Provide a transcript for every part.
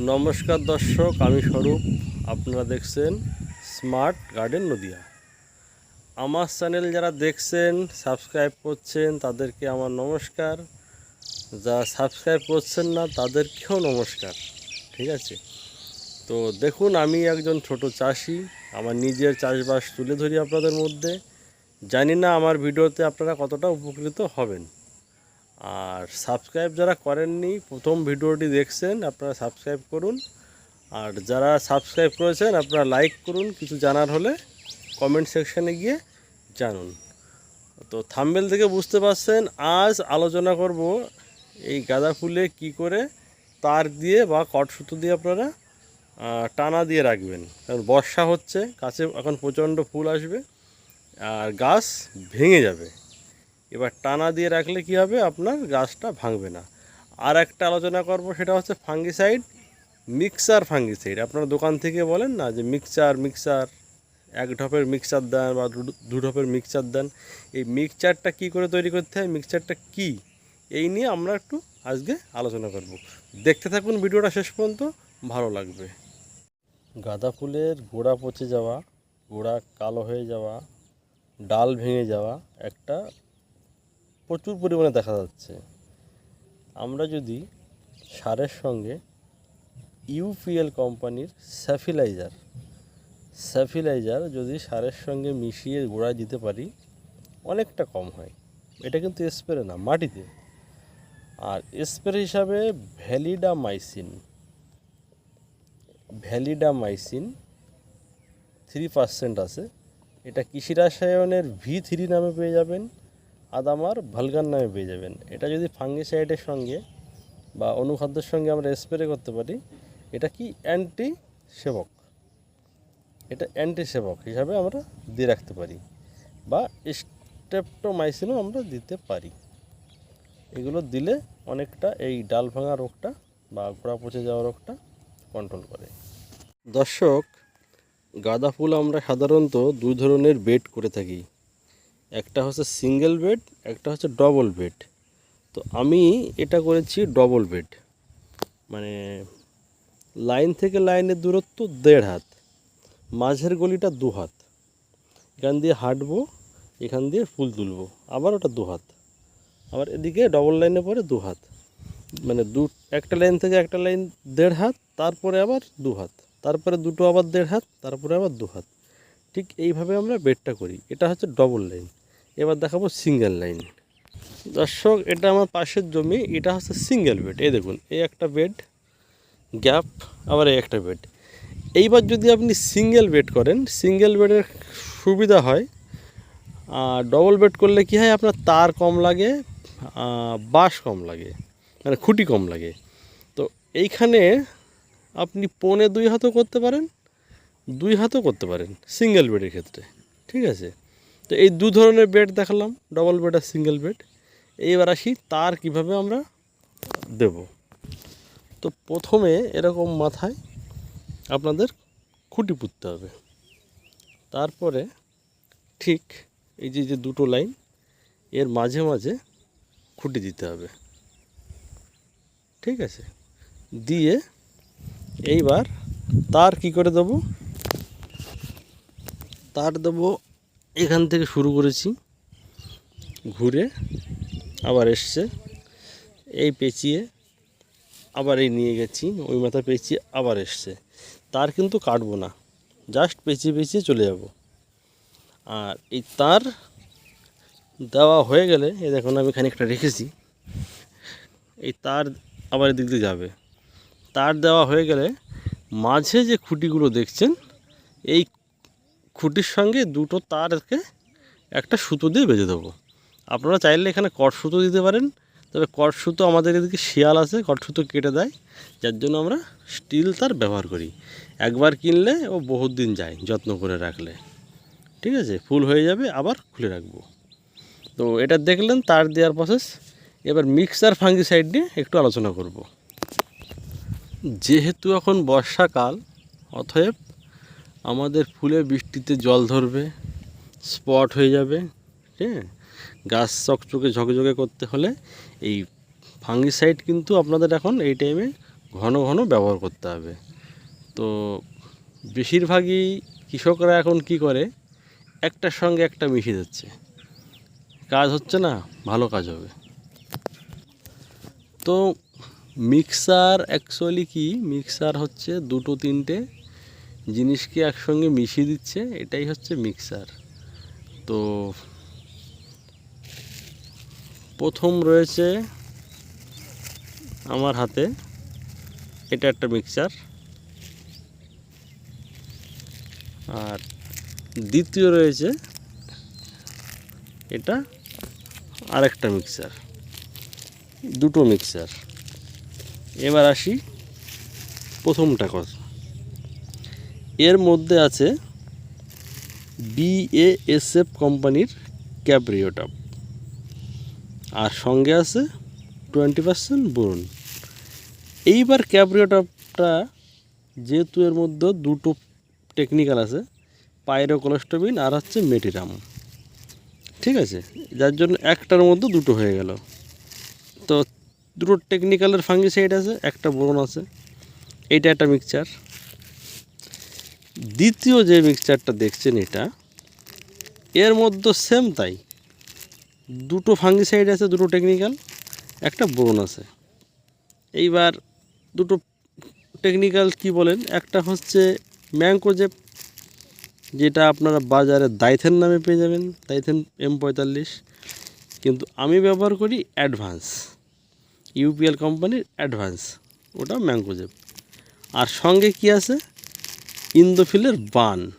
নমস্কার দর্শক, আমি স্বরূপ। আপনারা দেখছেন স্মার্ট গার্ডেন নদিয়া। আমার চ্যানেল যারা দেখছেন, সাবস্ক্রাইব করছেন, তাদেরকে আমার নমস্কার। যা সাবস্ক্রাইব করছেন না, তাদেরকেও নমস্কার। ঠিক আছে? তো দেখুন, আমি একজন ছোট চাষি। আমার নিজের চাষবাস তুলে ধরি আপনাদের মধ্যে। জানি না আমার ভিডিওতে আপনারা কতটা উপকৃত হবেন। আর সাবস্ক্রাইব যারা করেননি, প্রথম ভিডিওটি দেখছেন, আপনারা সাবস্ক্রাইব করুন। আর যারা সাবস্ক্রাইব করেছেন, আপনারা লাইক করুন, কিছু জানার হলে কমেন্ট সেকশানে গিয়ে জানুন। তো থাম্বেল থেকে বুঝতে পারছেন, আজ আলোচনা করব এই গাঁদা ফুলে কি করে তার দিয়ে বা কটসুতো দিয়ে আপনারা টানা দিয়ে রাখবেন। কারণ বর্ষা হচ্ছে গাছে এখন প্রচণ্ড ফুল আসবে, আর গাছ ভেঙে যাবে। এবার টানা দিয়ে রাখলে কি হবে? আপনার গাছটা ভাঙবে না। আর একটা আলোচনা করব, সেটা হচ্ছে ফাঙ্গিসাইড মিক্সার ফাঙ্গিসাইড আপনার দোকান থেকে বলেন না যে মিক্সচার মিক্সার এক ঢপের মিক্সচার দেন বা দু- ঢপের মিক্সচার দেন। এই মিক্সচারটা কি করে তৈরি করতে হয়? মিক্সচারটা কি? এই নিয়ে আমরা একটু আজকে আলোচনা করব। দেখতে থাকুন ভিডিওটা শেষ পর্যন্ত, ভালো লাগবে। গাঁদা ফুলের গোড়া পচে যাওয়া, গোড়া কালো হয়ে যাওয়া, ডাল ভেঙে যাওয়া একটা প্রচুর পরিমাণে দেখা যাচ্ছে। আমরা যদি সারের সঙ্গে ইউপিএল কোম্পানির স্যাফিলাইজার স্যাফিলাইজার যদি সারের সঙ্গে মিশিয়ে গোড়ায় দিতে পারি, অনেকটা কম হয়। এটা কিন্তু স্প্রে না, মাটিতে। আর স্প্রে হিসাবে ভ্যালিডামাইসিন ভ্যালিডামাইসিন থ্রি পার্সেন্ট আছে। এটা কৃষি রাসায়নের ভি থ্রি নামে পেয়ে যাবেন। আদামার ভালগান নামে পেয়ে যাবেন। এটা যদি ফাঙ্গিসাইডের সঙ্গে বা অনুখাদ্যের সঙ্গে আমরা স্প্রে করতে পারি, এটা কি অ্যান্টি সেবক এটা অ্যান্টি সেবক হিসাবে আমরা দিয়ে রাখতে পারি বা স্টেপটোমাইসিনও আমরা দিতে পারি। এগুলো দিলে অনেকটা এই ডাল ভাঙা রোগটা বা গোড়া পচে যাওয়া রোগটা কন্ট্রোল করে। দর্শক, গাঁদা ফুল আমরা সাধারণত দুই ধরনের বেড করে থাকি। একটা হচ্ছে সিঙ্গেল বেড একটা হচ্ছে ডবল বেড তো আমি এটা করেছি ডবল বেড মানে লাইন থেকে লাইনের দূরত্ব দেড় হাত, মাঝের গলিটা দু হাত। এখান দিয়ে হাঁটবো, এখান দিয়ে ফুল তুলবো, আবার ওটা দু হাত। আবার এদিকে ডবল লাইনে পরে দু হাত। মানে দু, একটা লাইন থেকে একটা লাইন দেড় হাত, তারপরে আবার দু হাত। তারপরে দুটো আবার দেড় হাত, তারপরে আবার দু হাত। ঠিক এইভাবে আমরা বেডটা করি। এটা হচ্ছে ডবল লাইন এবার দেখাবো সিঙ্গেল লাইন দর্শক, এটা আমার পাশের জমি, এটা হচ্ছে সিঙ্গেল বেড এই দেখুন, এই একটা বেড গ্যাপ আবার এই একটা বেড এইবার যদি আপনি সিঙ্গেল বেড করেন সিঙ্গেল বেডের সুবিধা হয় আর ডবল বেড করলে কি হয়, আপনার তার কম লাগে বাঁশ কম লাগে মানে খুঁটি কম লাগে। তো এইখানে আপনি পৌনে দুই হাতও করতে পারেন, দুই হাতও করতে পারেন সিঙ্গেল বেডের ক্ষেত্রে, ঠিক আছে? তো এই দু ধরনের বেড দেখালাম ডবল বেড আর সিঙ্গেল বেড এইবার আসি তার কীভাবে আমরা দেব। তো প্রথমে এরকম মাথায় আপনাদের খুঁটি পুঁততে হবে। তারপরে ঠিক এই যে যে দুটো লাইন, এর মাঝে মাঝে খুঁটি দিতে হবে। ঠিক আছে? দিয়ে এইবার তার কি করে দেবো? তার দেবো এখান থেকে শুরু করেছি। ঘুরে আবার এসছে। এই পেঁচিয়ে আবার এই নিয়ে গেছি। ওই মাথা পেঁচিয়ে আবার এসছে। তার কিন্তু কাটবো না। জাস্ট পেঁচিয়ে পেঁচিয়ে চলে যাব। আর এই তার দেওয়া হয়ে গেলে এই দেখুন আমি খানিকটা রেখেছি। এই তার আবার এদিক দিয়ে যাবে। তার দেওয়া হয়ে গেলে মাঝে যে খুঁটিগুলো দেখছেন, এই খুঁটির সঙ্গে দুটো তারকে একটা সুতো দিয়ে বেঁধে দেবো। আপনারা চাইলে এখানে কট সুতো দিতে পারেন, তবে কট সুতো আমাদের এদিকে শিয়াল আছে, কট সুতো কেটে দেয়, যার জন্য আমরা স্টিল তার ব্যবহার করি। একবার কিনলে ও বহুত দিন যায় যত্ন করে রাখলে। ঠিক আছে, ফুল হয়ে যাবে, আবার খুলে রাখব। তো এটা দেখলেন, তার দেওয়ার প্রসেস এবার মিক্সার ফাঙ্গিসাইড নিয়ে একটু আলোচনা করব। যেহেতু এখন বর্ষাকাল, অতএব আমাদের ফুলে বৃষ্টিতে জল ধরবে, স্পট হয়ে যাবে হ্যাঁ? গাছ চকচকে ঝকঝকে করতে হলে এই ফাঙ্গিসাইড কিন্তু আপনাদের এখন এই টাইমে ঘন ঘন ব্যবহার করতে হবে। তো বেশিরভাগই কৃষকরা এখন কি করে? একটার সঙ্গে একটা মিশিয়ে দিচ্ছে। কাজ হচ্ছে না, ভালো কাজ হবে। তো মিক্সার অ্যাকচুয়ালি কি? মিক্সার হচ্ছে দুটো, তিনটে জিনিসকে একসঙ্গে মিশিয়ে দিচ্ছে, এটাই হচ্ছে মিক্সার। তো প্রথম রয়েছে আমার হাতে, এটা একটা মিক্সার। আর দ্বিতীয় রয়েছে এটা আরেকটা মিক্সার, দুটো মিক্সার। এবার আসি প্রথমটা কথা। এর মধ্যে আছে বিএএসএফ কোম্পানির ক্যাপ্রিওটাপ আর সঙ্গে আছে টোয়েন্টি পার্সেন্ট বোরন এইবার ক্যাপ্রিওটাপটা যেহেতু এর মধ্যে দুটো টেকনিক্যাল আছে পাইরোকোলেস্টোবিন আর হচ্ছে মেটিরাম। ঠিক আছে? যার জন্য একটার মধ্যে দুটো হয়ে গেল। তো দুটো টেকনিক্যালের ফাঙ্গিসাইড আছে, একটা বোরন আছে। এইটা একটা মিক্সচার দ্বিতীয় যে মিক্সচারটা দেখছেন এটা, এর মধ্যে সেম তাই। দুটো ফাঙ্গিসাইড আছে, দুটো টেকনিক্যাল একটা বোরন আছে। এইবার দুটো টেকনিক্যাল কি বলেন? একটা হচ্ছে ম্যাংকোজেপ যেটা আপনারা বাজারে দাইথেন নামে পেয়ে যাবেন, দাইথেন এম পঁয়তাল্লিশ। কিন্তু আমি ব্যবহার করি অ্যাডভান্স। ইউপিএল কোম্পানির অ্যাডভান্স, ওটা ম্যাংকোজেপ আর সঙ্গে কি আছে? ইন্দোফিলের বান।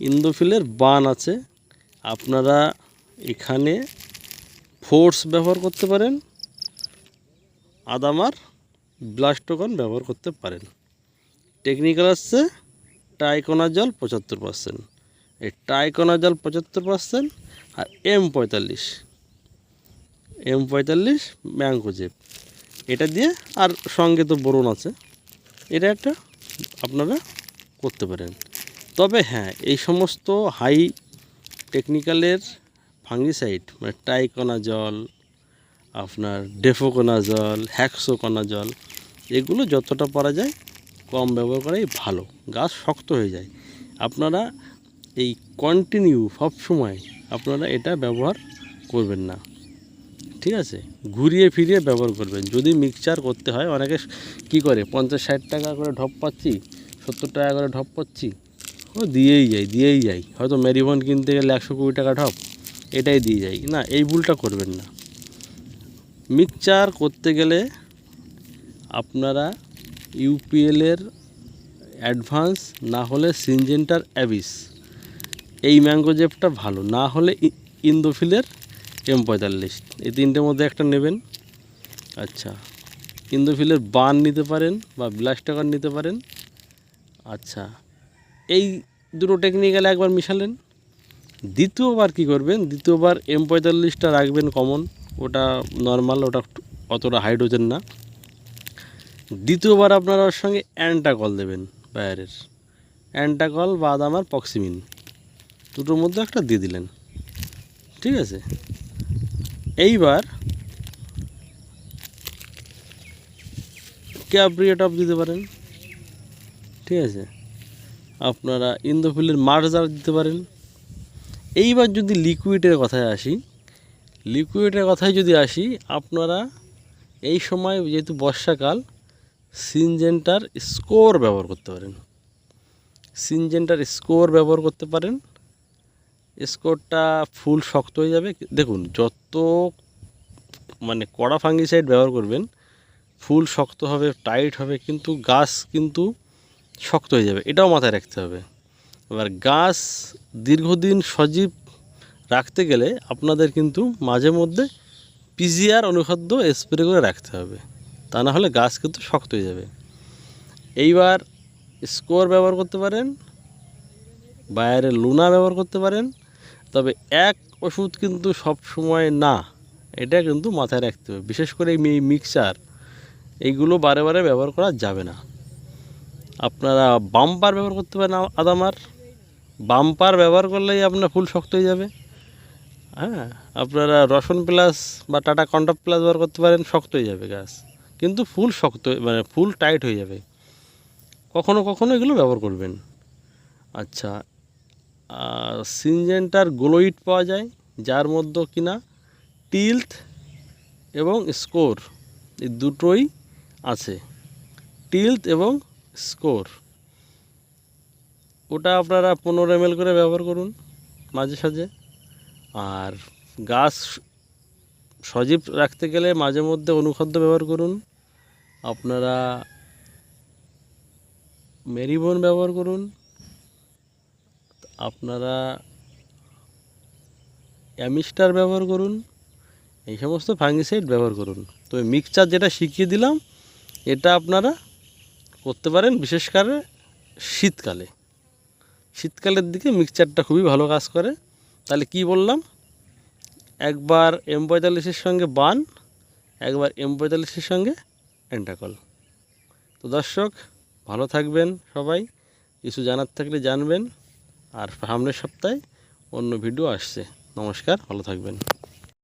ইন্দোফিলের বান আছে। আপনারা এখানে ফোর্স ব্যবহার করতে পারেন। আদামার ব্লাস্টোকন ব্যবহার করতে পারেন। টেকনিক্যাল আসছে টাইকোনা জল পঁচাত্তর পার্সেন্ট। এই টাইকোনাজল পঁচাত্তর পার্সেন্ট আর এম পঁয়তাল্লিশ। এম পঁয়তাল্লিশ ম্যাঙ্কোজেপ এটা দিয়ে আর সঙ্গে তো বোরন আছে। এটা একটা আপনারা করতে পারেন। তবে হ্যাঁ এই সমস্ত হাই টেকনিক্যালের ফাঙ্গিসাইড মানে টাইকোনাজল আপনার ডেফোকোনাজল হ্যাক্সোকোনাজল এগুলো যতটা পারা যায় কম ব্যবহার করাই ভালো। গাছ শক্ত হয়ে যায়। আপনারা এই কন্টিনিউ সব সময় আপনারা এটা ব্যবহার করবেন না। ঠিক আছে? ঘুরিয়ে ফিরিয়ে ব্যবহার করবেন। যদি মিক্সচার করতে হয়, অনেকে কি করে, পঞ্চাশ ষাট টাকা করে ঢপ পাচ্ছি, সত্তর টাকা করে ঢপ পাচ্ছি, ও দিয়েই যাই দিয়েই যাই হয়তো মেরিবন কিনতে গেলে একশো কুড়ি টাকা ঢপ, এটাই দিয়ে যাই না, এই ভুলটা করবেন না। মিক্সচার করতে গেলে আপনারা ইউপিএলের অ্যাডভান্স না হলে সিনজেন্টার অ্যাবিস এই ম্যাঙ্গোজেপটা ভালো, না হলে ইন্দোফিলের এম পঁয়তাল্লিশ এই তিনটের মধ্যে একটা নেবেন। আচ্ছা। ইন্দোফিলের বান নিতে পারেন বা ব্লাস্টাকার নিতে পারেন। আচ্ছা। এই দুটো টেকনিক্যাল একবার মিশালেন। দ্বিতীয়বার কি করবেন? দ্বিতীয়বার এম পঁয়তাল্লিশটা রাখবেন কমন ওটা নর্মাল ওটা অতটা হাইড্রোজেন না। দ্বিতীয়বার আপনারা ওর সঙ্গে অ্যান্টাকল দেবেন বায়ারের অ্যান্টাকল বা আদামার পক্সিমিন দুটোর মধ্যে একটা দিয়ে দিলেন। ঠিক আছে? এইবার ক্যাপ্রিয়েটপ দিতে পারেন? ঠিক আছে। আপনারা ইন্দোফিলের মার্জার দিতে পারেন। এইবার যদি লিকুইডের কথায় আসি লিকুইডের কথায় যদি আসি, আপনারা এই সময় যেহেতু বর্ষাকাল সিনজেন্টার স্কোর ব্যবহার করতে পারেন। সিনজেন্টার স্কোর ব্যবহার করতে পারেন। স্কোরটা ফুল শক্ত হয়ে যাবে। দেখুন, যত মানে কড়া ফাঙ্গিসাইড ব্যবহার করবেন, ফুল শক্ত হবে টাইট হবে, কিন্তু গাছ কিন্তু শক্ত হয়ে যাবে। এটাও মাথায় রাখতে হবে। এবার গাছ দীর্ঘদিন সজীব রাখতে গেলে আপনাদের কিন্তু মাঝে মধ্যে পিজিআর অনুখাদ্য স্প্রে করে রাখতে হবে। তা না হলে গাছ কিন্তু শক্ত হয়ে যাবে। এইবার স্কোর ব্যবহার করতে পারেন বাইরের লুনা ব্যবহার করতে পারেন তবে এক ওষুধ কিন্তু সব সময় না, এটা কিন্তু মাথায় রাখতে হবে। বিশেষ করে এই মিক্সার, এইগুলো বারে বারে ব্যবহার করা যাবে না। আপনারা বাম্পার ব্যবহার করতে পারেন আদামার। বাম্পার ব্যবহার করলেই আপনার ফুল শক্ত হয়ে যাবে। হ্যাঁ আপনারা রসন প্লাস বা টাটা কন্ট্রাক্ট প্লাস ব্যবহার করতে পারেন, শক্ত হয়ে যাবে গাছ। কিন্তু ফুল শক্ত মানে ফুল টাইট হয়ে যাবে। কখনো কখনো এগুলো ব্যবহার করবেন। আচ্ছা সিনজেন্টার গ্লোইট পাওয়া যায়, যার মধ্যে কিনা টিলথ এবং স্কোর এই দুটোই আছে। টিলথ এবং স্কোর। ওটা আপনারা পনেরো এম করে ব্যবহার করুন মাঝে সাঝে। আর গাছ সজীব রাখতে গেলে মাঝে মধ্যে অনুখাদ্য ব্যবহার করুন। আপনারা মেরিবন ব্যবহার করুন। আপনারা অ্যামিস্টার ব্যবহার করুন, এই সমস্ত ফাঙ্গিসাইড ব্যবহার করুন। তো মিক্সচার যেটা শিখিয়ে দিলাম, এটা আপনারা করতে পারেন, বিশেষ করে শীতকালে। শীতকালের দিকে মিক্সচারটা খুবই ভালো কাজ করে। তাহলে কি বললাম? একবার এম পঁয়তাল্লিশের সঙ্গে বান, একবার এম পঁয়তাল্লিশের সঙ্গে অ্যান্টাকল তো দর্শক, ভালো থাকবেন সবাই। কিছু জানার থাকলে জানবেন। আর সামনের সপ্তাহে অন্য ভিডিও আসছে। নমস্কার ভালো থাকবেন।